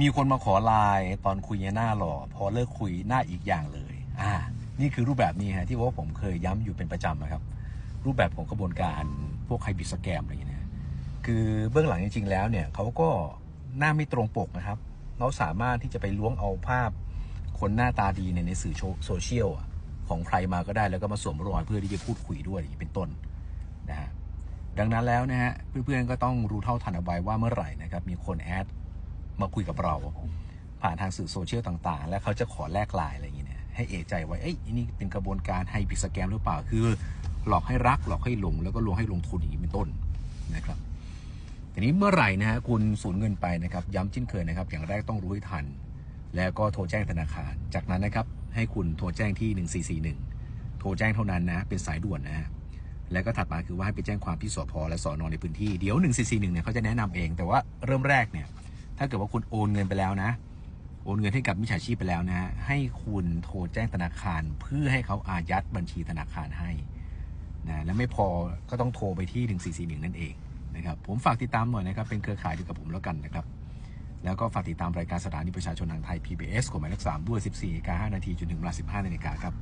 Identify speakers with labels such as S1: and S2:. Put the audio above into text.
S1: มีคนมาขอไลน์ตอนคุยหน้าหล่อพอเลิกคุยหน้าอีกอย่างเลย อ่า นี่คือรูปแบบนี้ฮะที่ว่าผมเคยย้ำอยู่เป็นประจำนะครับ รูปแบบของกระบวนการพวกไฮบิสแกมอะไรอย่างเงี้ยนะคือเบื้องหลังจริงๆแล้วเนี่ยเขาก็หน้าไม่ตรงปกนะครับเราสามารถที่จะไปล้วงเอาภาพคนหน้าตาดีเนี่ยในสื่อโซเชียลของใครมาก็ได้แล้วก็มาสวมรอยเพื่อที่จะพูดคุยด้วยเป็นต้นนะฮะดังนั้นแล้วนะฮะเพื่อนๆก็ต้องรู้เท่าทันเอาไว้ว่าเมื่อไหร่นะครับมีคนแอด มาคุยกับเรา ผ่านทางสื่อโซเชียลต่าง ๆ แล้วเขาจะขอแลกไลน์อะไรอย่างเงี้ยนะให้เอะใจไว้เอ้ยนี่เป็นกระบวนการไฮบิสแกมหรือเปล่า คือหลอกให้รักหลอกให้หลงแล้วก็ลวงให้ลงทุนอย่างนี้เป็นต้นนะครับทีนี้เมื่อไหร่นะฮะคุณสูญเงินไปนะครับ ย้ำเช่นเคยนะครับ อย่างแรกต้องรู้ให้ทัน แล้วก็โทรแจ้งธนาคาร จากนั้นนะครับให้คุณโทรแจ้งที่ 1441 โทรแจ้งเท่านั้นนะ เป็นสายด่วนนะฮะแล้วก็ถัดมาคือว่าให้ไปแจ้งความที่สพและสอนอในพื้นที่ เดี๋ยว 1441เนี่ยเขาจะแนะนำเอง แต่ว่าเริ่มแรกเนี่ย ถ้าเกิดว่าคุณโอนเงินไปแล้วนะ โอนเงินให้กับมิจฉาชีพไปแล้วนะ ให้คุณโทรแจ้งธนาคาร เพื่อให้เขาอายัดบัญชีธนาคารให้นะและไม่พอก็ต้องโทรไปที่ 1441 นั่นเองนะครับผมฝากติดตามหน่อยนะครับเป็นเครือข่ายเดียวกับผมแล้วกันนะครับแล้วก็ฝากติดตามรายการสถานีประชาชนทางไทย PBS กฎหมายเลข3ด้วย 14นาฬิกา5นาทีจนถึงเวลา15นาฬิกาครับ